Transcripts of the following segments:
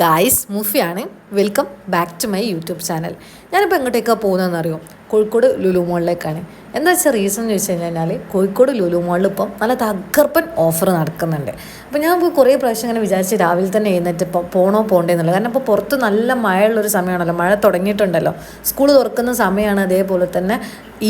Guys മുഫിയാണ്. Welcome back to my YouTube channel ഞാനിപ്പോൾ എങ്ങോട്ടേക്കാണ് പോകുന്നതെന്ന് അറിയോ കോഴിക്കോട് ലുലു മോളിലേക്കാണ് എന്താ വെച്ചാൽ റീസൺ എന്ന് വെച്ച് കഴിഞ്ഞാൽ കോഴിക്കോട് ലുലു മോളിൽ ഇപ്പം നല്ല തകർപ്പൻ ഓഫർ നടക്കുന്നുണ്ട്. അപ്പോൾ ഞാൻ കുറേ പ്രാവശ്യം ഇങ്ങനെ വിചാരിച്ച് രാവിലെ തന്നെ എഴുന്നേറ്റ് ഇപ്പോൾ പോണോ പോണ്ടേ എന്നുള്ളത് കാരണം ഇപ്പോൾ പുറത്ത് നല്ല മഴയുള്ളൊരു സമയമാണല്ലോ. മഴ തുടങ്ങിയിട്ടുണ്ടല്ലോ. സ്കൂൾ തുറക്കുന്ന സമയമാണ് അതേപോലെ തന്നെ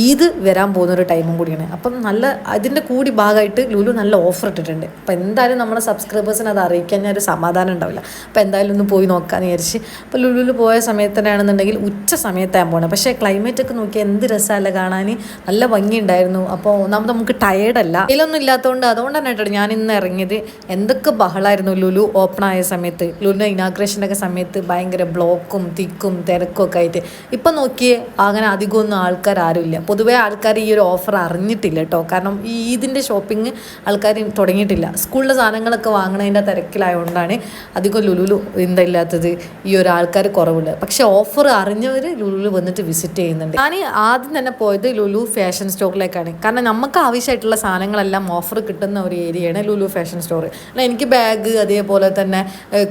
ഈദ് വരാൻ പോകുന്ന ഒരു ടൈമും കൂടിയാണ്. അപ്പം നല്ല അതിന്റെ കൂടി ഭാഗമായിട്ട് ലുലു നല്ല ഓഫർ ഇട്ടിട്ടുണ്ട്. അപ്പോൾ എന്തായാലും നമ്മുടെ സബ്സ്ക്രൈബേഴ്സിന് അത് അറിയിക്കാൻ ഞാൻ ഒരു സമാധാനം ഉണ്ടാവില്ല. അപ്പോൾ എന്തായാലും ഒന്ന് പോയി നോക്കാമെന്ന് വിചാരിച്ച്. അപ്പോൾ ലുലുവിൽ പോയ സമയത്തന്നെയാണെന്നുണ്ടെങ്കിൽ ഉച്ച സമയത്താണ് പോകണം പക്ഷേ ക്ലൈമറ്റ് ഒക്കെ നോക്കിയാൽ എന്ത് രസമല്ല കാണാൻ നല്ല ഭംഗിയുണ്ടായിരുന്നു. അപ്പോൾ ഒന്നാമത് നമുക്ക് ടയേർഡല്ല ഇതിലൊന്നും ഇല്ലാത്തതുകൊണ്ട് അതുകൊണ്ട് തന്നെ കേട്ടോ ഞാൻ ഇന്ന് ഇറങ്ങിയത്. എന്തൊക്കെ ബഹളായിരുന്നു ലുലു ഓപ്പൺ ആയ സമയത്ത്? ലുലുവിന്റെ ഇനാഗ്രേഷന്റെയൊക്കെ സമയത്ത് ഭയങ്കര ബ്ലോക്കും തിക്കും തിരക്കും ഒക്കെ ആയിട്ട്. ഇപ്പം നോക്കിയേ അങ്ങനെ അധികമൊന്നും ആൾക്കാർ ആരുമില്ല. പൊതുവേ ആൾക്കാർ ഈ ഒരു ഓഫർ അറിഞ്ഞിട്ടില്ല കേട്ടോ കാരണം ഈ ഈദിന്റെ ഷോപ്പിംഗ് ആൾക്കാർ തുടങ്ങിയിട്ടില്ല. സ്കൂളിലെ സാധനങ്ങളൊക്കെ വാങ്ങണതിന്റെ തിരക്കിലായതുകൊണ്ടാണ് അധികം ലുലുലു എന്തല്ലാത്തത് ഈ ഒരു ആൾക്കാർ കുറവുണ്ട് പക്ഷെ ഓഫർ അറിഞ്ഞവർ ലുലു വന്നിട്ട് വിസിറ്റ് ചെയ്യുന്നുണ്ട്. ഞാൻ ആദ്യം തന്നെ പോയത് ലുലു ഫാഷൻ സ്റ്റോറിലേക്കാണ് കാരണം നമുക്ക് ആവശ്യമായിട്ടുള്ള സാധനങ്ങളെല്ലാം ഓഫർ കിട്ടുന്ന ഒരു ഏരിയയാണ് ലുലു ഫാഷൻ സ്റ്റോർ എനിക്ക് ബാഗ് അതേപോലെ തന്നെ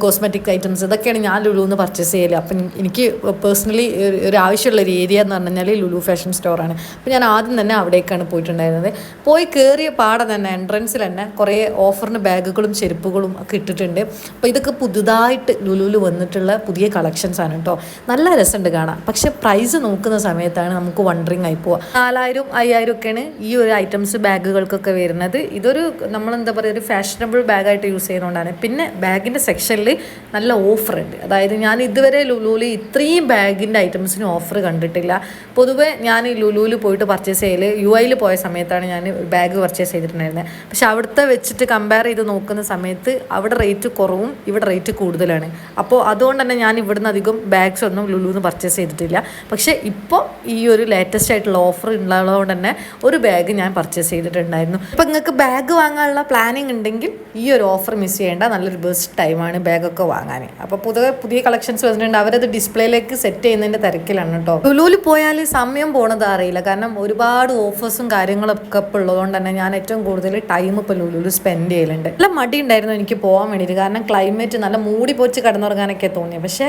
കോസ്മെറ്റിക് ഐറ്റംസ് ഇതൊക്കെയാണ് ഞാൻ ലുലുന്ന് പർച്ചേസ് ചെയ്യൽ. അപ്പം എനിക്ക് പേഴ്സണലി ഒരു ആവശ്യമുള്ള ഒരു ഏരിയ എന്ന് പറഞ്ഞു കഴിഞ്ഞാൽ ലുലു ഫാഷൻ സ്റ്റോറാണ് അപ്പം ഞാൻ ആദ്യം തന്നെ അവിടേക്കാണ് പോയിട്ടുണ്ടായിരുന്നത്. പോയി കയറിയ പാടെ തന്നെ എൻട്രൻസിൽ തന്നെ കുറേ ഓഫറിന് ബാഗുകളും ചെരുപ്പുകളും ഒക്കെ ഇട്ടിട്ടുണ്ട്. അപ്പോൾ ഇതൊക്കെ പുതുതായിട്ട് ലുലുവിൽ വന്നിട്ടുള്ള പുതിയ കളക്ഷൻസ് ആണ് കേട്ടോ നല്ല രസമുണ്ട് കാണാം പക്ഷേ പ്രൈസ് നോക്കുന്ന സമയത്താണ് നമുക്ക് വണ്ടറിങ് ആയി പോവുക നാലായിരം അയ്യായിരം ഒക്കെയാണ് ഈ ഒരു ഐറ്റംസ് ബാഗുകൾക്കൊക്കെ വരുന്നത്. ഇതൊരു നമ്മളെന്താ പറയുക ഒരു ഫാഷനബിൾ ബാഗായിട്ട് യൂസ് ചെയ്യുന്നതുകൊണ്ടാണ് പിന്നെ ബാഗിന്റെ സെക്ഷനിൽ നല്ല ഓഫർ ഉണ്ട് അതായത് ഞാൻ ഇതുവരെ ലുലുവിൽ ഇത്രയും ബാഗിന്റെ ഐറ്റംസിന് ഓഫർ കണ്ടിട്ടില്ല. പൊതുവേ ഞാൻ ലുലുവിൽ പോയിട്ട് പർച്ചേസ് ചെയ്യൽ യു ഐയിൽ പോയ സമയത്താണ് ഞാൻ ബാഗ് പർച്ചേസ് ചെയ്തിട്ടുണ്ടായിരുന്നത് പക്ഷെ അവിടുത്തെ വെച്ചിട്ട് കമ്പയർ ചെയ്ത് നോക്കുന്ന സമയത്ത് അവിടെ റേറ്റ് കുറവും ഇവിടെ റേറ്റ് കൂടുതലാണ്. അപ്പോൾ അതുകൊണ്ട് തന്നെ ഞാൻ ഇവിടുന്ന് അധികം ബാഗ്സ് ഒന്നും ലുലുന്ന് പർച്ചേസ് ചെയ്തിട്ടില്ല. പക്ഷേ ഇപ്പോൾ ഈ ഒരു ലേറ്റസ്റ്റ് ആയിട്ടുള്ള ഓഫർ ഉള്ളതുകൊണ്ട് തന്നെ ഒരു ബാഗ് ഞാൻ പർച്ചേസ് ചെയ്തിട്ടുണ്ടായിരുന്നു. അപ്പോൾ നിങ്ങൾക്ക് ബാഗ് വാങ്ങാനുള്ള പ്ലാനിങ് ഉണ്ടെങ്കിൽ ഈ ഒരു ഓഫർ മിസ് ചെയ്യേണ്ട നല്ലൊരു ബെസ്റ്റ് ടൈമാണ് ബാഗൊക്കെ വാങ്ങാൻ. അപ്പോൾ പുതിയ പുതിയ കളക്ഷൻസ് വന്നിട്ടുണ്ട് അവരത് ഡിസ്പ്ലേയിലേക്ക് സെറ്റ് ചെയ്യുന്നതിന്റെ തിരക്കിലാണ് കേട്ടോ ലുലുവിൽ പോയാൽ സമയം പോണത് അറിയില്ല. കാരണം ഒരുപാട് ഓഫേഴ്സും കാര്യങ്ങളൊക്കെ ഇപ്പോൾ ഉള്ളതുകൊണ്ട് തന്നെ ഞാൻ ഏറ്റവും കൂടുതൽ ടൈം ഇപ്പോൾ ലുലുവിൽ സ്പെൻഡ് ചെയ്യലുണ്ട്. നല്ല മടി ഉണ്ടായിരുന്നു എനിക്ക് പോകാൻ വേണ്ടിയിട്ട്. കാരണം ക്ലൈമറ്റ് നല്ല മൂടി പൊച്ച് കിടന്നുറങ്ങാനൊക്കെ തോന്നി. പക്ഷേ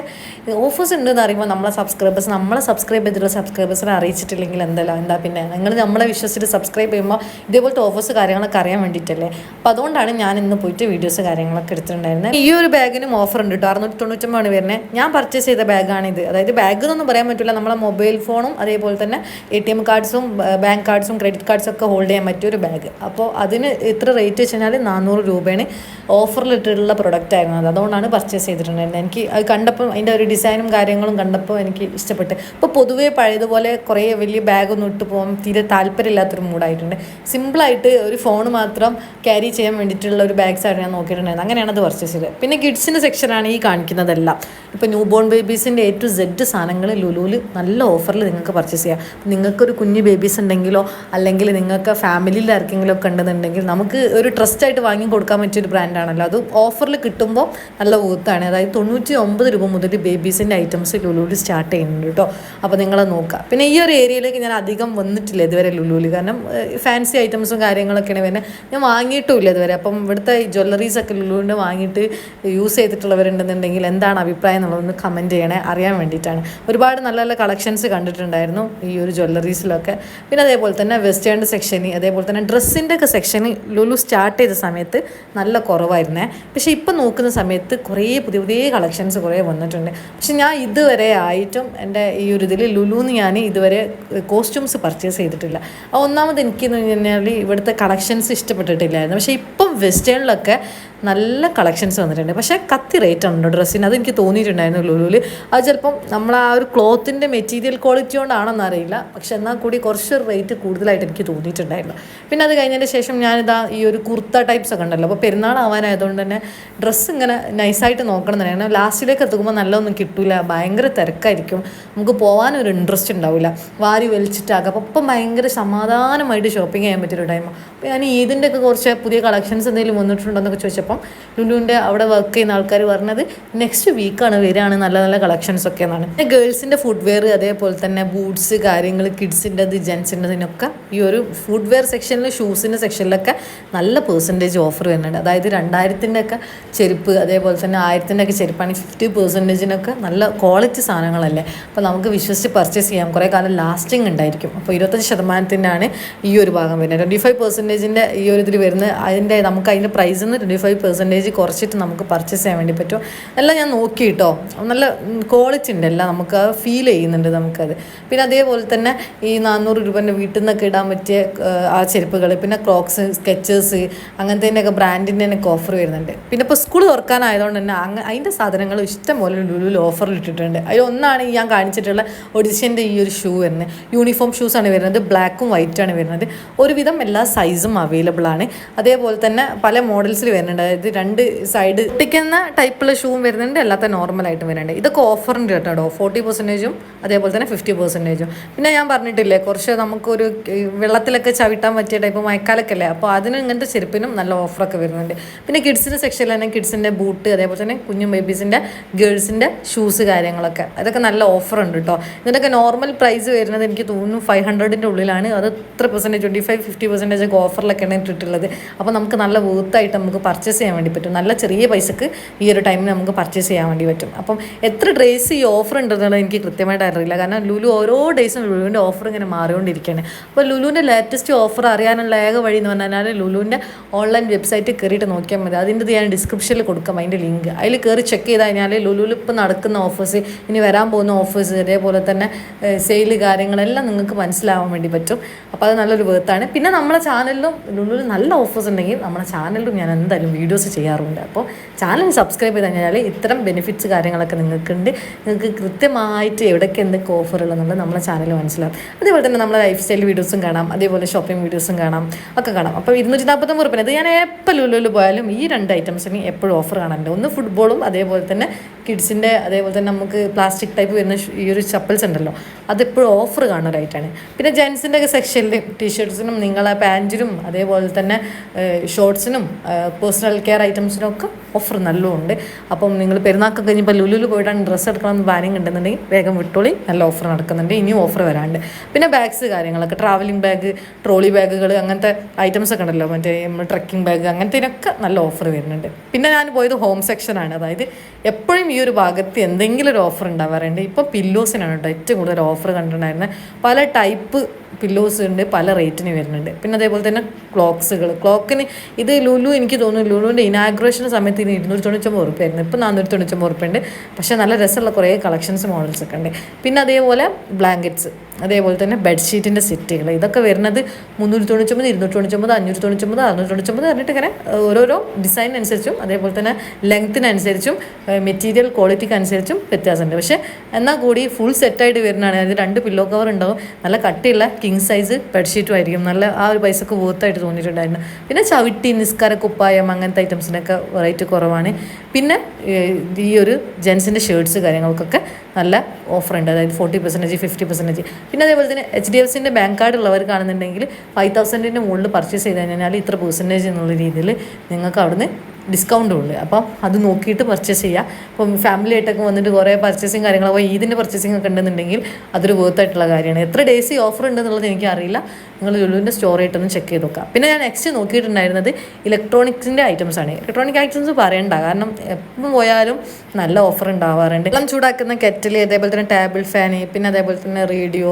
ഓഫേഴ്സ് ഉണ്ടെന്ന് അറിയുമ്പോൾ നമ്മളെ സബ്സ്ക്രൈബേഴ്സ് നമ്മളെ സബ്സ്ക്രൈബ് ചെയ്തിട്ടുള്ള സബ്സ്ക്രൈബേഴ്സിനെ അറിയിച്ചിട്ടില്ലെങ്കിൽ എന്തല്ല എന്താ പിന്നെ? നിങ്ങൾ നമ്മളെ വിശ്വസിച്ചിട്ട് സബ്സ്ക്രൈബ് ചെയ്യുമ്പോൾ ഇതേപോലത്തെ ഓഫേഴ്സ് കാര്യങ്ങളൊക്കെ അറിയാൻ വേണ്ടിയിട്ടല്ലേ? അപ്പോൾ അതുകൊണ്ടാണ് ഞാൻ ഇന്ന് പോയിട്ട് വീഡിയോസ് കാര്യങ്ങളൊക്കെ എടുത്തിട്ടുണ്ടായിരുന്നത് ഈ ഒരു ബാഗിനും ഓഫർ ഉണ്ട് കേട്ടോ അറുന്നൂറ്റി തൊണ്ണൂറ്റൊമ്പതാണ് വരുന്നത് ഞാൻ പർച്ചേസ് ചെയ്ത ബാഗാണിത് അതായത് ബാഗ് എന്നൊന്നും പറയാൻ പറ്റില്ല നമ്മളെ മൊബൈൽ ഫോണും അതേപോലെ തന്നെ എ ടി എം കാർഡ്സും ബാങ്ക് കാർഡ്സും ക്രെഡിറ്റ് കാർഡ്സും ഒക്കെ ഹോൾഡ് ചെയ്യാൻ പറ്റിയ ഒരു ബാഗ് അപ്പോൾ അതിന് ഇത്ര റേറ്റ് വെച്ച് കഴിഞ്ഞാൽ നാനൂറ് രൂപയാണ് ഓഫറിൽ ഇട്ടിട്ടുള്ള പ്രൊഡക്റ്റ് ആയിരുന്നു അത്. അതുകൊണ്ടാണ് പർച്ചേസ് ചെയ്തിട്ടുണ്ടായിരുന്നത് എനിക്ക് അത് കണ്ടപ്പോൾ അതിന്റെ ഒരു ഡിസൈനും കാര്യങ്ങളും കണ്ടപ്പോൾ എനിക്ക് ഇഷ്ടപ്പെട്ട്. ഇപ്പോൾ പൊതുവേ പഴയതുപോലെ കുറേ വലിയ ബാഗൊന്നും ഇട്ട് പോകാൻ തീരെ താല്പര്യമില്ലാത്തൊരു മൂഡായിട്ടുണ്ട് സിമ്പിളായിട്ട് ഒരു ഫോൺ മാത്രം ക്യാരി ചെയ്യാൻ വേണ്ടിയിട്ടുള്ള ഒരു ബാഗ്സാണ് ഞാൻ നോക്കിയിട്ടുണ്ടായിരുന്നത് അങ്ങനെയാണ് അത് പർച്ചേസ് ചെയ്തത്. പിന്നെ കിഡ്സിന്റെ സെക്ഷനാണ് ഈ കാണിക്കുന്നതെല്ലാം. ഇപ്പോൾ ന്യൂ ബോൺ ബേബീസിന്റെ എ ടു സെഡ് സാധനങ്ങൾ ലുലുവിൽ നല്ല ഓഫറിൽ നിങ്ങൾക്ക് പർച്ചേസ് ചെയ്യാം. നിങ്ങൾക്കൊരു കുഞ്ഞ് ബേബീസ് ഉണ്ടെങ്കിലോ അല്ലെങ്കിൽ നിങ്ങൾക്ക് ഫാമിലിയിൽ ആർക്കെങ്കിലും ഒക്കെ ഉണ്ടെന്നുണ്ടെങ്കിൽ നമുക്ക് ഒരു ട്രസ്റ്റ് ആയിട്ട് വാങ്ങി കൊടുക്കാൻ പറ്റിയ ഒരു ബ്രാൻഡാണല്ലോ അത് ഓഫറിൽ കിട്ടുമ്പോൾ നല്ല ഊത്താണ് അതായത് തൊണ്ണൂറ്റി ഒമ്പത് രൂപ മുതൽ ബേബീസിന്റെ ഐറ്റംസ് ലുലുവിൽ സ്റ്റാർട്ട് ചെയ്യുന്നുണ്ട് കേട്ടോ അപ്പോൾ നിങ്ങൾ നോക്കുക പിന്നെ ഈ ഒരു ഏരിയയിലേക്ക് ഞാൻ അധികം വന്നിട്ടില്ല ഇതുവരെ ലുലുവിൽ. കാരണം ഫാൻസി ഐറ്റംസും കാര്യങ്ങളൊക്കെയാണ് പിന്നെ ഞാൻ വാങ്ങിയിട്ടുമില്ല ഇതുവരെ. അപ്പം ഇവിടുത്തെ ജ്വല്ലറീസ് ഒക്കെ ലുലുവിന്റെ വാങ്ങിയിട്ട് യൂസ് ചെയ്തിട്ടുള്ളവരുണ്ടെന്നുണ്ടെങ്കിൽ എന്താണ് അഭിപ്രായം എന്നുള്ളതൊന്ന് കമന്റ് ചെയ്യണേ. അറിയാൻ വേണ്ടിയിട്ടാണ്. ഒരുപാട് നല്ല നല്ല കളക്ഷൻസ് കണ്ടിട്ടുണ്ടായിരുന്നു ഈ ഒരു ജ്വല്ലറീസിലൊക്കെ പിന്നെ അതേപോലെ തന്നെ വെസ്റ്റേൺ സെക്ഷന് അതേപോലെ തന്നെ ഡ്രസ്സിന്റെ ഒക്കെ സെക്ഷന് ലുലു സ്റ്റാർട്ട് ചെയ്ത സമയത്ത് നല്ല കുറവായിരുന്നേ. പക്ഷേ ഇപ്പം നോക്കുന്ന സമയത്ത് കുറേ പുതിയ പുതിയ കളക്ഷൻസ് കുറേ വന്നിട്ടുണ്ട്. പക്ഷെ ഞാൻ ഇതുവരെ ആയിട്ടും എന്റെ ഈ ഒരു ഇതിൽ ലുലുന്ന് ഞാൻ ഇതുവരെ കോസ്റ്റ്യൂംസ് പർച്ചേസ് ചെയ്തിട്ടില്ല. ഒന്നാമത് എനിക്കെന്ന് പറഞ്ഞാൽ ഇവിടുത്തെ കളക്ഷൻസ് ഇഷ്ടപ്പെട്ടിട്ടില്ലായിരുന്നു. പക്ഷേ ഇപ്പം വെസ്റ്റേണിലൊക്കെ ഒക്കെ നല്ല കളക്ഷൻസ് വന്നിട്ടുണ്ട്. പക്ഷേ കത്തി റേറ്റ് ആണ് ഡ്രസ്സിന് അതെനിക്ക് തോന്നിയിട്ടുണ്ടായിരുന്നു ലുലുവിൽ അത് ചിലപ്പം നമ്മൾ ആ ഒരു ക്ലോത്തിന്റെ മെറ്റീരിയൽ ക്വാളിറ്റി കൊണ്ടാണെന്ന് അറിയില്ല. പക്ഷെ എന്നാൽ കൂടി കുറച്ച് റേറ്റ് കൂടുതലായിട്ട് എനിക്ക് തോന്നിയിട്ടുണ്ടായിരുന്നു. പിന്നെ അത് കഴിഞ്ഞതിന് ശേഷം ഞാനിതാ ഈ ഒരു കുർത്ത ടൈപ്സ് ഒക്കെ ഉണ്ടല്ലോ. അപ്പോൾ പെരുന്നാൾ ആവാനായതുകൊണ്ട് തന്നെ ഡ്രസ്സ് ഇങ്ങനെ നൈസായിട്ട് നോക്കണം തന്നെ കാരണം ലാസ്റ്റിലേക്ക് എത്തുമ്പോൾ നല്ലതൊന്നും കിട്ടില്ല ഭയങ്കര തിരക്കായിരിക്കും. നമുക്ക് പോകാനൊരു ഇൻട്രസ്റ്റ് ഉണ്ടാവില്ല വാരി വലിച്ചിട്ടാക്കുക അപ്പം ഇപ്പം ഭയങ്കര സമാധാനമായിട്ട് ഷോപ്പിംഗ് ചെയ്യാൻ പറ്റിയൊരു ടൈം അപ്പോൾ ഞാൻ ഈദിന്റെ ഒക്കെ കുറച്ച് പുതിയ കളക്ഷൻസ് എന്തെങ്കിലും വന്നിട്ടുണ്ടോ എന്നൊക്കെ ചോദിച്ചപ്പം ലുലുവിന്റെ അവിടെ വർക്ക് ചെയ്യുന്ന ആൾക്കാർ പറഞ്ഞത് നെക്സ്റ്റ് വീക്കാണ് വരികയാണ് നല്ല നല്ല കളക്ഷൻസ് ഒക്കെ എന്നാണ്. പിന്നെ ഗേൾസിന്റെ ഫുഡ് വെയർ അതേപോലെ തന്നെ ബൂട്ട്സ് കാര്യങ്ങൾ കിഡ്സിന്റെത് ജെൻസിന്റെതിനൊക്കെ ഈ ഒരു ഫുഡ് വെയർ സെക്ഷനിൽ ഷൂസിന്റെ സെക്ഷനിലൊക്കെ നല്ല പെർസെന്റേജ് ഓഫർ വരുന്നുണ്ട്. അതായത് രണ്ടായിരത്തിന്റെ ഒക്കെ ചെരുപ്പ് അതേപോലെ തന്നെ ആയിരത്തിന്റെ ഒക്കെ ചെരുപ്പാണ് ഫിഫ്റ്റി പെർസെന്റേജിനൊക്കെ നല്ല ക്വാളിറ്റി സാധനങ്ങളല്ലേ. അപ്പോൾ നമുക്ക് വിശ്വസിച്ച് പർച്ചേസ് ചെയ്യാം. കുറേ കാലം ലാസ്റ്റിംഗ് ഉണ്ടായിരിക്കും. അപ്പോൾ ഇരുപത്തഞ്ച് ശതമാനത്തിനാണ് ഈ ഒരു ഭാഗം വരുന്നത്. ട്വന്റി ഫൈവ് പെർസെന്റേജിന്റെ ഈ ഒരു ഇതിൽ വരുന്നത്. അതിന്റെ നമുക്ക് അതിന്റെ പ്രൈസിൽ നിന്ന് ട്വന്റി ഫൈവ് പെർസെന്റേജ് കുറച്ചിട്ട് നമുക്ക് പർച്ചേസ് ചെയ്യാൻ വേണ്ടി പറ്റും എല്ലാം ഞാൻ നോക്കി കേട്ടോ നല്ല ക്വാളിറ്റി ഉണ്ട് എല്ലാം. നമുക്ക് ഫീൽ ചെയ്യുന്നുണ്ട് നമുക്കത്. പിന്നെ അതേപോലെ തന്നെ ഈ നാനൂറ് രൂപേന്റെ വീട്ടിൽ നിന്നൊക്കെ ഇടാൻ പറ്റിയ ആ, ചെരുപ്പുകൾ പിന്നെ ക്രോക്സ് സ്കെച്ചേഴ്സ് അങ്ങനത്തേന്റെയൊക്കെ ബ്രാൻഡിന്റെ ഒക്കെ ഓഫർ വരുന്നുണ്ട്. പിന്നെ ഇപ്പോൾ സ്കൂൾ തുറക്കാനായതുകൊണ്ട് തന്നെ അങ്ങ് അതിന്റെ സാധനങ്ങൾ ഇഷ്ടംപോലെ ലുലുവിൽ ഓഫറിൽ ഇട്ടിട്ടുണ്ട്. ഈ ഞാൻ കാണിച്ചിട്ടുള്ള ഒഡിഷ്യന്റെ ഈ ഒരു ഷൂ വരുന്നത്. യൂണിഫോം ഷൂസാണ് വരുന്നത്. ബ്ലാക്കും വൈറ്റാണ് വരുന്നത്. ഒരുവിധം എല്ലാ സൈസും അവൈലബിൾ ആണ്. അതേപോലെ തന്നെ പല മോഡൽസിൽ വരുന്നുണ്ട്. അതായത് രണ്ട് സൈഡ് ഒട്ടിക്കുന്ന ടൈപ്പുള്ള ഷൂവും വരുന്നുണ്ട്. അല്ലാത്ത നോർമലായിട്ടും വരുന്നുണ്ട്. ഇതൊക്കെ ഓഫറിന്റെ കേട്ടോ. ഫോർട്ടി പെർസെന്റേജും അതേപോലെ തന്നെ ഫിഫ്റ്റി പെർസെന്റേജും പിന്നെ ഞാൻ പറഞ്ഞിട്ടില്ലേ കുറച്ച് നമുക്കൊരു വെള്ളത്തിലൊക്കെ ചവിട്ടാൻ പറ്റിയ ടൈപ്പ് മയക്കാലൊക്കെ അല്ലേ? അപ്പോൾ അതിന് ഇങ്ങനത്തെ ചെരുപ്പിനും നല്ല ഓഫറൊക്കെ വരുന്നുണ്ട്. പിന്നെ കിഡ്സിന്റെ സെക്ഷനിൽ തന്നെ കിഡ്സിന്റെ ബൂട്ട് അതേപോലെ തന്നെ കുഞ്ഞു ബേബീസിന്റെ ഗേൾസിന്റെ ഷൂസ് കാര്യങ്ങളൊക്കെ. അതൊക്കെ നല്ല ഓഫർ ഉണ്ട് കേട്ടോ. ഇതിനൊക്കെ നോർമൽ പ്രൈസ് വരുന്നത് എനിക്ക് തോന്നുന്നു ഫൈവ് ഹൺഡ്രഡിന്റെ ഉള്ളിലാണ്. അത് എത്ര percentage twenty five fifty percentage ഒക്കെ ഓഫറിലൊക്കെയാണ് ഇട്ടിട്ടുള്ളത്. അപ്പോൾ നമുക്ക് നല്ല വേർത്തായിട്ട് നമുക്ക് പർച്ചേസ് ചെയ്യാൻ വേണ്ടി പറ്റും. നല്ല ചെറിയ പൈസക്ക് ഈ ഒരു ടൈമിൽ നമുക്ക് പർച്ചേസ് ചെയ്യാൻ വേണ്ടി പറ്റും. അപ്പം എത്ര ഡേയ്സ് ഈ ഓഫർ ഉണ്ടെന്നുള്ളത് എനിക്ക് കൃത്യമായിട്ട് അറിയില്ല. കാരണം ലുലു ഓരോ ഡേയ്സും ലുലുവിന്റെ ഓഫർ ഇങ്ങനെ മാറിക്കൊണ്ടിരിക്കുകയാണ്. അപ്പോൾ ലുലുവിന്റെ ലേറ്റസ്റ്റ് ഓഫർ അറിയാനുള്ള ഏക വഴി എന്ന് പറഞ്ഞാൽ ലുലുവിന്റെ ഓൺലൈൻ വെബ്സൈറ്റ് കയറിയിട്ട് നോക്കിയാൽ മതി. അതിന്റെ ഞാൻ ഡിസ്ക്രിപ്ഷനിൽ കൊടുക്കാം അതിന്റെ ലിങ്ക് അതിൽ കയറി ചെക്ക് ചെയ്ത് കഴിഞ്ഞാൽ ലുലുവിൽ ഇപ്പോൾ നടക്കുന്ന ഓഫേഴ്സ് ഇനി വരാൻ പോകുന്ന ഓഫേഴ്സ് അതേപോലെ തന്നെ സെയിൽ കാര്യങ്ങളെല്ലാം നിങ്ങൾക്ക് മനസ്സിലാവാൻ വേണ്ടി പറ്റും. അപ്പോൾ അത് നല്ലൊരു വേർത്താണ് പിന്നെ നമ്മളെ ചാനലിലും ലുലുവിൽ നല്ല ഓഫേഴ്സ് ഉണ്ടെങ്കിൽ നമ്മുടെ ചാനലിലും ഞാൻ എന്തായാലും വീഡിയോസ് ചെയ്യാറുണ്ട്. അപ്പോൾ ചാനൽ സബ്സ്ക്രൈബ് ചെയ്ത് കഴിഞ്ഞാൽ ഇത്തരം ബെനിഫിറ്റ്സ് കാര്യങ്ങളൊക്കെ നിങ്ങൾക്കുണ്ട്. നിങ്ങൾക്ക് കൃത്യമായിട്ട് എവിടെയൊക്കെ എന്തൊക്കെ ഓഫർ ഉള്ളതെന്നുള്ളത് നമ്മളെ ചാനൽ മനസ്സിലാവും. അതേപോലെ തന്നെ നമ്മളെ ലൈഫ് സ്റ്റൈൽ വീഡിയോസും കാണാം. അതേപോലെ ഷോപ്പിംഗ് വീഡിയോസും കാണാം. ഒക്കെ കാണാം. അപ്പോൾ ഇരുന്നൂറ്റി നാൽപ്പത്തൊമ്പത് റുപ്യ ഇത് ഞാൻ എപ്പോൾ ലുലുലു പോയാലും ഈ രണ്ട് ഐറ്റംസിന് എപ്പോഴും ഓഫർ കാണാനുണ്ട് ഒന്ന് ഫുട്ബോളും അതേപോലെ തന്നെ കിഡ്സിന്റെ അതേപോലെ തന്നെ നമുക്ക് പ്ലാസ്റ്റിക് ടൈപ്പ് വരുന്ന ഈ ഒരു ചപ്പൽസ് ഉണ്ടല്ലോ അതെപ്പോഴും ഓഫർ കാണാനായിട്ടാണ് പിന്നെ ജെൻസിന്റെ ഒക്കെ സെക്ഷനിൽ ടീഷർട്ട്സിനും നിങ്ങളെ പാന്റിനും അതേപോലെ തന്നെ ഷോർട്സിനും പേഴ്സണൽ കെയർ ഐറ്റംസിനും ഒക്കെ ഓഫർ നല്ലോണ്ട്. അപ്പം നിങ്ങൾ പെരുന്നാൾക്ക് കഴിഞ്ഞപ്പോൾ ലുലുവിൽ പോയിട്ടാണ് ഡ്രസ്സ് എടുക്കണമെന്ന് പ്ലാനിങ് ഉണ്ടെന്നുണ്ടെങ്കിൽ വേഗം വിട്ടോളി നല്ല ഓഫർ നടക്കുന്നുണ്ട്. ഇനിയും ഓഫർ വരാണ്ട്. പിന്നെ ബാഗ്സ് കാര്യങ്ങളൊക്കെ ട്രാവലിംഗ് ബാഗ് ട്രോളി ബാഗുകൾ അങ്ങനത്തെ ഐറ്റംസ് ഒക്കെ ഉണ്ടല്ലോ മറ്റേ ട്രക്കിംഗ് ബാഗ് അങ്ങനത്തേനൊക്കെ നല്ല ഓഫർ വരുന്നുണ്ട്. പിന്നെ ഞാൻ പോയത് ഹോം സെക്ഷനാണ് അതായത് എപ്പോഴും ഈ ഒരു ഭാഗത്ത് എന്തെങ്കിലും ഒരു ഓഫർ ഉണ്ടാവാറുണ്ട് ഇപ്പോൾ പില്ലോസിനാണ് കേട്ടോ ഏറ്റവും കൂടുതൽ ഓഫർ കണ്ടിട്ടുണ്ടായിരുന്നത്. പല ടൈപ്പ് പില്ലോസ് ഉണ്ട് പല റേറ്റിന് വരുന്നുണ്ട്. പിന്നെ അതേപോലെ തന്നെ ക്ലോക്സുകൾ ക്ലോക്കിന് ഇത് ലുലു എനിക്ക് തോന്നുന്നു ലുലുവിന്റെ ഇനാഗ്രേഷൻ സമയത്ത് ഇതിന് ഇരുന്നൂറ്റി തൊണ്ണൂറ്റൊമ്പത് ഉറുപ്പായിരുന്നു ഇപ്പോൾ നാനൂറ്റി തൊണ്ണൂറ്റൊമ്പത് ഉറുപ്പുണ്ട് പക്ഷേ നല്ല രസമുള്ള കുറേ കളക്ഷൻസ് മോഡൽസ് ഒക്കെ ഉണ്ട്. പിന്നെ അതേപോലെ ബ്ലാങ്കറ്റ്സ് അതേപോലെ തന്നെ ബെഡ്ഷീറ്റിന്റെ സെറ്റുകൾ. ഇതൊക്കെ വരുന്നത് മുന്നൂറ്റി തൊണ്ണൂറ്റൊമ്പത് ഇരുന്നൂറ്റി തൊണ്ണൂറ്റൊമ്പത് അഞ്ഞൂറ്റി തൊണ്ണൂറ്റൊമ്പത് അറുന്നൂറ്റി തൊണ്ണൂറ്റൊമ്പത് പറഞ്ഞിട്ട് ഇങ്ങനെ ഓരോരോ ഡിസൈൻ അനുസരിച്ചും അതേപോലെ തന്നെ ലെങ്ത്തിനനുസരിച്ചും മെറ്റീരിയൽ ക്വാളിറ്റിക്ക് അനുസരിച്ചും വ്യത്യാസമുണ്ട്. പക്ഷേ എന്നാൽ കൂടി ഫുൾ സെറ്റായിട്ട് വരുന്നതാണ്. അതായത് രണ്ട് പില്ലോ കവർ ഉണ്ടാവും. നല്ല കട്ടിയുള്ള കിങ് സൈസ് ബെഡ്ഷീറ്റും ആയിരിക്കും നല്ല ആ ഒരു പൈസക്ക് വർത്തായിട്ട് തോന്നിയിട്ടുണ്ടായിരുന്നു. പിന്നെ ചവിട്ടി നിസ്കാര കുപ്പായം അങ്ങനത്തെ ഐറ്റംസിനൊക്കെ റേറ്റ് കുറവാണ്. പിന്നെ ഈ ഒരു ജെൻസിന്റെ ഷർട്ട്സ് കാര്യങ്ങൾക്കൊക്കെ നല്ല ഓഫർ ഉണ്ട്. അതായത് ഫോർട്ടി പെർസെന്റേജ് ഫിഫ്റ്റി പെർസെന്റേജ് പിന്നെ അതേപോലെ തന്നെ എച്ച് ഡി എഫ് സിന്റെ ബാങ്ക് കാർഡ് ഉള്ളവർക്കാണെന്നുണ്ടെങ്കിൽ ഫൈവ് തൗസൻഡിന്റെ മുകളിൽ പർച്ചേസ് ചെയ്ത് കഴിഞ്ഞാൽ ഇത്ര പെർസെന്റേജ് എന്നുള്ള രീതിയിൽ നിങ്ങൾക്ക് അവിടുന്ന് ഡിസ്കൗണ്ടും ഉള്ളു അപ്പം അത് നോക്കിയിട്ട് പർച്ചേസ് ചെയ്യുക ഇപ്പം ഫാമിലി ആയിട്ടൊക്കെ വന്നിട്ട് കുറേ പർച്ചേസിങ് കാര്യങ്ങളൊക്കെ ഈദിന്റെ പർച്ചേസിങ് ഒക്കെ ഉണ്ടെന്നുണ്ടെങ്കിൽ അതൊരു വേർത്തായിട്ടുള്ള കാര്യമാണ്. എത്ര ഡേയ്സ് ഈ ഓഫർ ഉണ്ടെന്നുള്ളത് എനിക്കറിയില്ല. നിങ്ങൾ ലുലുവിന്റെ സ്റ്റോറായിട്ടൊന്ന് ചെക്ക് ചെയ്ത് നോക്കുക. പിന്നെ ഞാൻ നെക്സ്റ്റ് നോക്കിയിട്ടുണ്ടായിരുന്നത് ഇലക്ട്രോണിക്സിന്റെ ഐറ്റംസ് ആണ്. ഇലക്ട്രോണിക് ഐറ്റംസ് പറയണ്ട. കാരണം എപ്പം പോയാലും നല്ല ഓഫർ ഉണ്ടാവാറുണ്ട്. വെള്ളം ചൂടാക്കുന്ന കെറ്റിൽ അതേപോലെ തന്നെ ടേബിൾ ഫാൻ പിന്നെ അതേപോലെ തന്നെ റേഡിയോ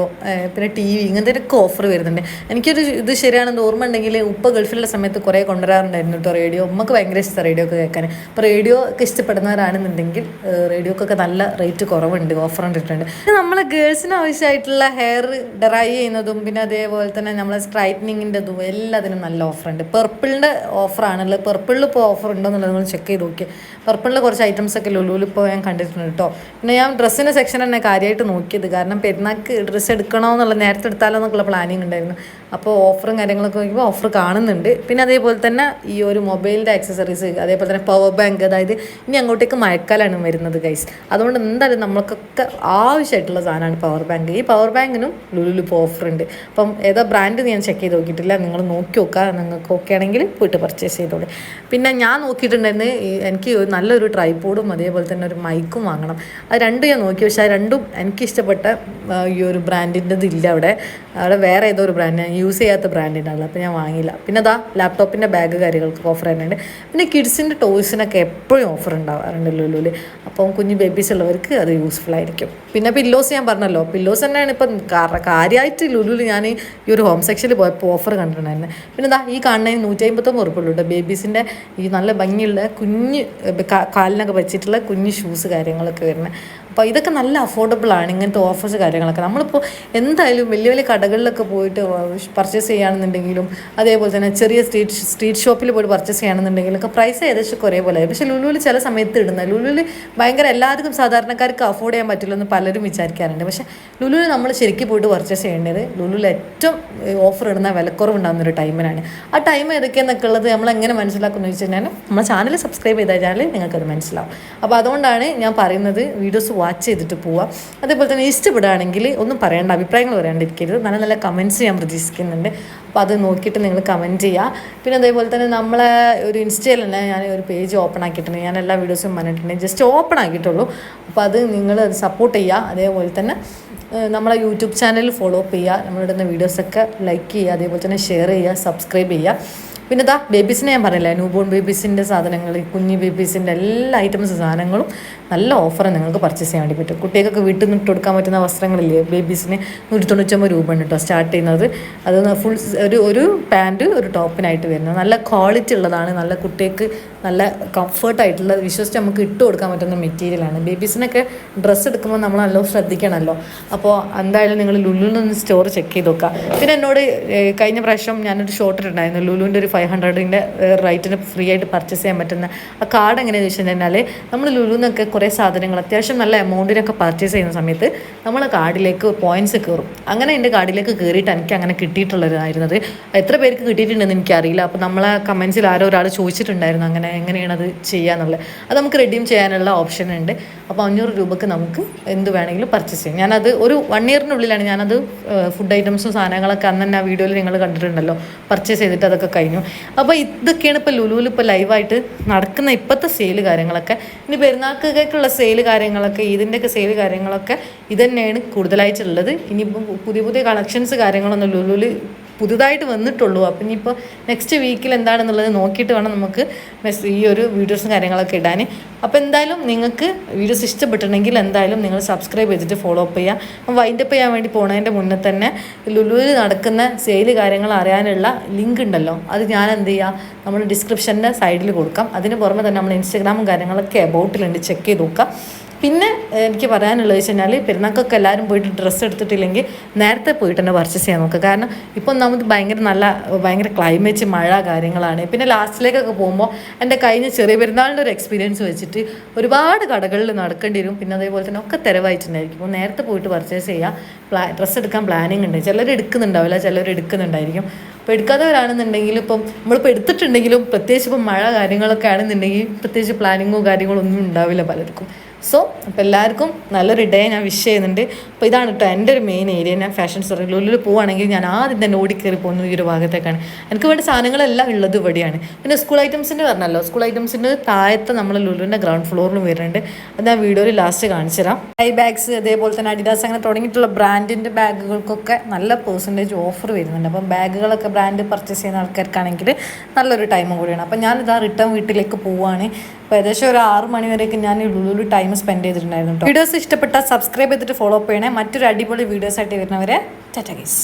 പിന്നെ ടി വി ഇങ്ങനത്തെയൊക്കെ ഓഫർ വരുന്നുണ്ട്. എനിക്കൊരു ഇത് ശരിയാണെന്ന് ഓർമ്മ ഉണ്ടെങ്കിൽ ഉപ്പ ഗൾഫിലുള്ള സമയത്ത് കുറേ കൊണ്ടുവരാറുണ്ടായിരുന്നു കേട്ടോ റേഡിയോ ഉമ്മക്ക് ഭയങ്കര ഇഷ്ടം റേഡിയോ ഒക്കെ കേൾക്കാൻ. അപ്പോൾ റേഡിയോ ഒക്കെ ഇഷ്ടപ്പെടുന്നവരാണെന്നുണ്ടെങ്കിൽ റേഡിയോക്കൊക്കെ നല്ല റേറ്റ് കുറവുണ്ട് ഓഫർ കണ്ടിട്ടുണ്ട്. നമ്മൾ ഗേൾസിന് ആവശ്യമായിട്ടുള്ള ഹെയർ ഡ്രൈ ചെയ്യുന്നതും പിന്നെ അതേപോലെ തന്നെ നമ്മളെ സ്ട്രൈറ്റനിങ്ങിന്റെതും എല്ലാത്തിനും നല്ല ഓഫറുണ്ട്. പെർപ്പിളിന്റെ ഓഫറാണുള്ളത് പെർപ്പിളിൽ ഇപ്പോൾ ഓഫർ ഉണ്ടോ എന്നുള്ളത് നിങ്ങൾ ചെക്ക് ചെയ്ത് നോക്കി പെർപ്പിളിൽ കുറച്ച് ഐറ്റംസ് ഒക്കെ ലുലുവിൽ ഇപ്പോൾ ഞാൻ കണ്ടിട്ടുണ്ട് കേട്ടോ. പിന്നെ ഞാൻ ഡ്രസ്സിന്റെ സെക്ഷൻ തന്നെ കാര്യമായിട്ട് നോക്കിയത്. കാരണം പെരുന്നാൾക്ക് ഡ്രസ്സ് എടുക്കണമെന്നുള്ള നേരത്തെ എടുത്താലോ എന്നൊക്കെയുള്ള പ്ലാനിങ് ഉണ്ടായിരുന്നു. അപ്പോൾ ഓഫറും കാര്യങ്ങളൊക്കെ നോക്കുമ്പോൾ ഓഫർ കാണുന്നുണ്ട്. പിന്നെ അതേപോലെ തന്നെ ഈ ഒരു മൊബൈലിന്റെ ആക്സസറീസ് അതേപോലെ തന്നെ പവർ ബാങ്ക് അതായത് ഇനി അങ്ങോട്ടേക്ക് മഴക്കാലാണ് വരുന്നത് ഗൈസ് അതുകൊണ്ട് എന്തായാലും നമ്മൾക്കൊക്കെ ആവശ്യമായിട്ടുള്ള സാധനമാണ് പവർ ബാങ്ക് ഈ പവർ ബാങ്കിനും ലുലുലു ഇപ്പോൾ ഉണ്ട്. അപ്പം ഏതാ ബ്രാൻഡ് ഞാൻ ചെക്ക് ചെയ്ത് നോക്കിയിട്ടില്ല. നിങ്ങൾ നോക്കി നോക്കുക നിങ്ങൾക്ക് ഓക്കെ ആണെങ്കിൽ പോയിട്ട് പർച്ചേസ് ചെയ്തോളൂ. പിന്നെ ഞാൻ നോക്കിയിട്ടുണ്ടായിരുന്നു എനിക്ക് നല്ലൊരു ട്രൈപോഡും അതേപോലെ തന്നെ ഒരു മൈക്കും വാങ്ങണം. അത് രണ്ടും ഞാൻ നോക്കി. പക്ഷേ ആ രണ്ടും എനിക്കിഷ്ടപ്പെട്ട ഈ ഒരു ബ്രാൻഡിന്റെ ഇല്ല അവിടെ. അവിടെ വേറെ ഏതോ ഒരു ബ്രാൻഡ് ഞാൻ യൂസ് ചെയ്യാത്ത ബ്രാൻഡിനാണല്ലോ അപ്പോൾ ഞാൻ വാങ്ങിയില്ല. പിന്നെ അതാ ലാപ്ടോപ്പിന്റെ ബാഗ് കാര്യങ്ങൾക്ക് ഓഫർ തന്നെയുണ്ട് പിന്നെ കിഡ്സിന്റെ ടോയ്സിനൊക്കെ എപ്പോഴും ഓഫർ ഉണ്ടാവാറുണ്ട് ലുലുവിൽ അപ്പം കുഞ്ഞു ബേബീസ് ഉള്ളവർക്ക് അത് യൂസ്ഫുൾ ആയിരിക്കും. പിന്നെ പില്ലോസ് ഞാൻ പറഞ്ഞല്ലോ. പില്ലോസ് തന്നെയാണ് ഇപ്പം കാര- കാര്യമായിട്ട് ലുലുവിൽ ഞാൻ ഈ ഒരു ഹോം സെക്ഷനിൽ പോയപ്പോൾ ഓഫർ കണ്ടിട്ടുണ്ടായിരുന്നു പിന്നെ എന്താ ഈ കാണുന്നതിന് നൂറ്റി അമ്പത്തൊമ്പത് ഉറപ്പുള്ളൂ ബേബീസിന്റെ ഈ നല്ല ഭംഗിയുള്ള കുഞ്ഞ് കാലിനൊക്കെ വെച്ചിട്ടുള്ള കുഞ്ഞ് ഷൂസ് കാര്യങ്ങളൊക്കെ വരുന്നത് അപ്പോൾ ഇതൊക്കെ നല്ല അഫോർഡബിൾ ആണ് ഇങ്ങനത്തെ ഓഫേഴ്സ് കാര്യങ്ങളൊക്കെ. നമ്മളിപ്പോൾ എന്തായാലും വലിയ വലിയ കടകളിലൊക്കെ പോയിട്ട് പർച്ചേസ് ചെയ്യുകയാണെന്നുണ്ടെങ്കിലും അതേപോലെ തന്നെ ചെറിയ സ്ട്രീറ്റ് സ്ട്രീറ്റ് ഷോപ്പിൽ പോയിട്ട് പർച്ചേസ് ചെയ്യുകയാണെന്നുണ്ടെങ്കിലും ഒക്കെ പ്രൈസ് ഏകദേശം ഒരേപോലെ ആയി. പക്ഷേ ലുലുവിൽ ചില സമയത്ത് ഇടുന്ന ലുലുവിൽ ഭയങ്കര എല്ലാവർക്കും സാധാരണക്കാർക്ക് അഫോർഡ് ചെയ്യാൻ പറ്റില്ല എന്ന് പലരും വിചാരിക്കാറുണ്ട്. പക്ഷേ ലുലുവിൽ നമ്മൾ ശരിക്കും പോയിട്ട് പർച്ചേസ് ചെയ്യേണ്ടത് ലുലുവിൽ ഏറ്റവും ഓഫർ ഇടുന്ന വിലക്കുറവുണ്ടാകുന്ന ഒരു ടൈമിനാണ് ആ ടൈം ഏതൊക്കെയെന്നൊക്കെ ഉള്ളത് നമ്മൾ എങ്ങനെ മനസ്സിലാക്കുന്നു വെച്ച് കഴിഞ്ഞാൽ നമ്മുടെ ചാനൽ സബ്സ്ക്രൈബ് ചെയ്താൽ നിങ്ങൾക്കത് മനസ്സിലാവും. അപ്പോൾ അതുകൊണ്ടാണ് ഞാൻ പറയുന്നത് വീഡിയോസ് വാച്ച് ചെയ്തിട്ട് പോവാം. അതേപോലെ തന്നെ ഇഷ്ടപ്പെടുകയാണെങ്കിൽ ഒന്നും പറയേണ്ട അഭിപ്രായങ്ങൾ പറയാണ്ടിരിക്കരുത്. നല്ല നല്ല കമന്റ്സ് ഞാൻ പ്രതീക്ഷിക്കുന്നുണ്ട്. അപ്പോൾ അത് നോക്കിയിട്ട് നിങ്ങൾ കമന്റ് ചെയ്യുക പിന്നെ അതേപോലെ തന്നെ നമ്മളെ ഒരു ഇൻസ്റ്റയിൽ തന്നെ ഞാൻ ഒരു പേജ് ഓപ്പൺ ആക്കിയിട്ടുണ്ട്. ഞാൻ എല്ലാ വീഡിയോസും പറഞ്ഞിട്ടുണ്ട് ജസ്റ്റ് ഓപ്പൺ ആക്കിയിട്ടുള്ളൂ. അപ്പോൾ അത് നിങ്ങൾ സപ്പോർട്ട് ചെയ്യുക. അതേപോലെ തന്നെ നമ്മളെ യൂട്യൂബ് ചാനൽ ഫോളോ അപ്പ് ചെയ്യുക നമ്മളിടുന്ന വീഡിയോസൊക്കെ ലൈക്ക് ചെയ്യുക അതേപോലെ തന്നെ ഷെയർ ചെയ്യുക സബ്സ്ക്രൈബ് ചെയ്യുക. പിന്നെ ഇതാ ബേബീസിനെ ഞാൻ പറഞ്ഞില്ല ന്യൂ ബോൺ ബേബീസിന്റെ സാധനങ്ങൾ കുഞ്ഞു ബേബീസിന്റെ എല്ലാ ഐറ്റംസ് സാധനങ്ങളും നല്ല ഓഫർ നിങ്ങൾക്ക് പർച്ചേസ് ചെയ്യാൻ വേണ്ടി പറ്റും. കുട്ടികൾക്ക് വീട്ടിൽ നിന്ന് കൊടുക്കാൻ പറ്റുന്ന വസ്ത്രങ്ങളില്ലേ ബേബീസിന് നൂറ്റി തൊണ്ണൂറ്റൊമ്പത് രൂപ ഉണ്ട് കേട്ടോ സ്റ്റാർട്ട് ചെയ്യുന്നത്. അത് ഫുൾ ഒരു ഒരു പാന്റ് ഒരു ടോപ്പിനായിട്ട് വരുന്നത്. നല്ല ക്വാളിറ്റി ഉള്ളതാണ് നല്ല കുട്ടികൾക്ക് നല്ല കംഫർട്ടായിട്ടുള്ള വിശ്വസിച്ച് നമുക്ക് ഇട്ട് കൊടുക്കാൻ പറ്റുന്ന മെറ്റീരിയലാണ് ബേബീസിനൊക്കെ ഡ്രസ്സ് എടുക്കുമ്പോൾ നമ്മൾ നല്ല ശ്രദ്ധിക്കണമല്ലോ അപ്പോൾ എന്തായാലും നിങ്ങൾ ലുലുവിൽ നിന്ന് സ്റ്റോർ ചെക്ക് ചെയ്ത് നോക്കുക. പിന്നെ എന്നോട് കഴിഞ്ഞ പ്രാവശ്യം ഞാനൊരു ഷോർട്ട് ഇട്ടുണ്ടായിരുന്നു ലുലുവിന്റെ ഒരു ഫൈവ് ഹൺഡ്രഡിന്റെ റൈറ്റിന് ഫ്രീ ആയിട്ട് പർച്ചേസ് ചെയ്യാൻ പറ്റുന്ന ആ കാർഡ് എങ്ങനെയാണെന്ന് വെച്ച് കഴിഞ്ഞാൽ നമ്മൾ ലുലുവിൽ നിന്നൊക്കെ കുറേ സാധനങ്ങൾ അത്യാവശ്യം നല്ല എമൗണ്ടിനൊക്കെ പർച്ചേസ് ചെയ്യുന്ന സമയത്ത് നമ്മൾ കാർഡിലേക്ക് പോയിന്റ്സ് കയറും. അങ്ങനെ എന്റെ കാർഡിലേക്ക് കയറിയിട്ട് എനിക്ക് അങ്ങനെ കിട്ടിയിട്ടുള്ളതായിരുന്നത് എത്ര പേർക്ക് കിട്ടിയിട്ടുണ്ടെന്ന് എനിക്കറിയില്ല. അപ്പോൾ നമ്മളെ കമൻസിൽ ആരോ ഒരാൾ ചോദിച്ചിട്ടുണ്ടായിരുന്നു അങ്ങനെ. എങ്ങനെയാണ് അത് ചെയ്യാന്നുള്ളത്. അത് നമുക്ക് റെഡീം ചെയ്യാനുള്ള ഓപ്ഷൻ ഉണ്ട്. അപ്പോൾ അഞ്ഞൂറ് രൂപക്ക് നമുക്ക് എന്ത് വേണമെങ്കിലും പർച്ചേസ് ചെയ്യാം. ഞാനത് ഒരു വൺ ഇയറിനുള്ളിലാണ് ഞാനത് ഫുഡ് ഐറ്റംസും സാധനങ്ങളൊക്കെ അന്ന് തന്നെ ആ വീഡിയോയിൽ നിങ്ങൾ കണ്ടിട്ടുണ്ടല്ലോ. പർച്ചേസ് ചെയ്തിട്ട് അതൊക്കെ കഴിഞ്ഞു. അപ്പോൾ ഇതൊക്കെയാണ് ഇപ്പോൾ ലുലുവിൽ ഇപ്പോൾ ലൈവായിട്ട് നടക്കുന്ന ഇപ്പോഴത്തെ സെയിൽ കാര്യങ്ങളൊക്കെ. ഇനി പെരുന്നാൾക്കൊക്കെയുള്ള സെയിൽ കാര്യങ്ങളൊക്കെ ഇതിന്റെയൊക്കെ സെയിൽ കാര്യങ്ങളൊക്കെ ഇതന്നെയാണ് തന്നെയാണ് കൂടുതലായിട്ടുള്ളത്. ഇനിയിപ്പം പുതിയ പുതിയ കളക്ഷൻസ് കാര്യങ്ങളൊന്നും ലുലുവിൽ പുതുതായിട്ട് വന്നിട്ടുള്ളൂ. അപ്പം ഇനിയിപ്പോൾ നെക്സ്റ്റ് വീക്കിൽ എന്താണെന്നുള്ളത് നോക്കിയിട്ട് വേണം നമുക്ക് മെസ് ഈ ഒരു വീഡിയോസും കാര്യങ്ങളൊക്കെ ഇടാൻ അപ്പോൾ എന്തായാലും നിങ്ങൾക്ക് വീഡിയോസ് ഇഷ്ടപ്പെട്ടിട്ടുണ്ടെങ്കിൽ എന്തായാലും നിങ്ങൾ സബ്സ്ക്രൈബ് ചെയ്തിട്ട് ഫോളോ അപ്പ് ചെയ്യുക വൈൻഡപ്പ് ചെയ്യാൻ വേണ്ടി പോണതിന്റെ മുന്നേ തന്നെ ലുലുവിൽ നടക്കുന്ന സെയിൽ കാര്യങ്ങൾ അറിയാനുള്ള ലിങ്ക് ഉണ്ടല്ലോ. അത് ഞാൻ എന്ത് ചെയ്യുക നമ്മൾ ഡിസ്ക്രിപ്ഷന്റെ സൈഡിൽ കൊടുക്കാം. അതിന് പുറമെ തന്നെ നമ്മൾ ഇൻസ്റ്റാഗ്രാമും കാര്യങ്ങളൊക്കെ അബൌട്ടിലുണ്ട് ചെക്ക് ചെയ്ത് നോക്കാം. പിന്നെ എനിക്ക് പറയാനുള്ളത് വെച്ച് കഴിഞ്ഞാൽ പെരുന്നാൾക്കൊക്കെ എല്ലാവരും പോയിട്ട് ഡ്രസ്സ് എടുത്തിട്ടില്ലെങ്കിൽ നേരത്തെ പോയിട്ട് തന്നെ പർച്ചേസ് ചെയ്യാൻ നോക്കുക. കാരണം ഇപ്പം നമുക്ക് ഭയങ്കര നല്ല ഭയങ്കര ക്ലൈമറ്റ് മഴ കാര്യങ്ങളാണ്. പിന്നെ ലാസ്റ്റിലേക്കൊക്കെ പോകുമ്പോൾ എന്റെ കഴിഞ്ഞ ചെറിയ പെരുന്നാളിന്റെ ഒരു എക്സ്പീരിയൻസ് വെച്ചിട്ട് ഒരുപാട് കടകളിൽ നടക്കേണ്ടി വരും. പിന്നെ അതേപോലെ തന്നെ ഒക്കെ തിരവായിട്ടുണ്ടായിരിക്കും. അപ്പോൾ നേരത്തെ പോയിട്ട് പർച്ചേസ് ചെയ്യുക പ്ലാ ഡ്രസ്സ് എടുക്കാൻ പ്ലാനിങ് ഉണ്ട്. ചിലർ എടുക്കുന്നുണ്ടാവില്ല ചിലർ എടുക്കുന്നുണ്ടായിരിക്കും. അപ്പോൾ എടുക്കാത്തവരാണെന്നുണ്ടെങ്കിൽ ഇപ്പം നമ്മളിപ്പോൾ എടുത്തിട്ടുണ്ടെങ്കിലും പ്രത്യേകിച്ച് ഇപ്പം മഴ കാര്യങ്ങളൊക്കെ ആണെന്നുണ്ടെങ്കിൽ പ്രത്യേകിച്ച് പ്ലാനിങ്ങോ കാര്യങ്ങളോ ഒന്നും ഉണ്ടാവില്ല പലർക്കും. സോ അപ്പോൾ എല്ലാവർക്കും നല്ലൊരു ഡേ ഞാൻ വിഷ് ചെയ്യുന്നുണ്ട്. അപ്പോൾ ഇതാണ് കേട്ടോ എന്റെ ഒരു മെയിൻ ഏരിയ ഞാൻ ഫാഷൻ സ്റ്റോറിൽ ഉള്ളിൽ പോവുകയാണെങ്കിൽ ഞാൻ ആദ്യം തന്നെ ഓടിക്കയറി പോകുന്ന ഈ ഒരു ഭാഗത്തേക്കാണ്. എനിക്ക് വേണ്ട സാധനങ്ങളെല്ലാം ഉള്ളത് ഇവിടെയാണ്. പിന്നെ സ്കൂൾ ഐറ്റംസിന്റെ പറഞ്ഞല്ലോ സ്കൂൾ ഐറ്റംസിന്റെ താഴത്തെ നമ്മൾ ലുലുവിന്റെ ഗ്രൗണ്ട് ഫ്ലോറിൽ വരുന്നുണ്ട്. അത് ഞാൻ വീഡിയോയിൽ ലാസ്റ്റ് കാണിച്ചു തരാം. ഐ ബാഗ്സ് അതേപോലെ തന്നെ അഡിദാസ് അങ്ങനെ തുടങ്ങിയിട്ടുള്ള ബ്രാൻഡിന്റെ ബാഗുകൾക്കൊക്കെ നല്ല പെർസെന്റേജ് ഓഫർ വരുന്നുണ്ട്. അപ്പം ബാഗുകളൊക്കെ ബ്രാൻഡ് പർച്ചേസ് ചെയ്യുന്ന ആൾക്കാർക്കാണെങ്കിൽ നല്ലൊരു ടൈമും കൂടിയാണ്. അപ്പം ഞാനിതാ റിട്ടേൺ വീട്ടിലേക്ക് പോവുകയാണ് അപ്പോൾ ഏകദേശം ഒരു ആറ് മണി വരെയൊക്കെ ഞാൻ ലുലുലു ടൈം സ്പെൻഡ് ചെയ്തിട്ടുണ്ടായിരുന്നു വീഡിയോസ് ഇഷ്ടപ്പെട്ടാൽ സബ്സ്ക്രൈബ് ചെയ്തിട്ട് ഫോളോ അപ്പ് ചെയ്യണേ. മറ്റൊരു അടിപൊളി വീഡിയോസ് ആയിട്ട് വരുന്നവരെ ടാറ്റ ഗീസ്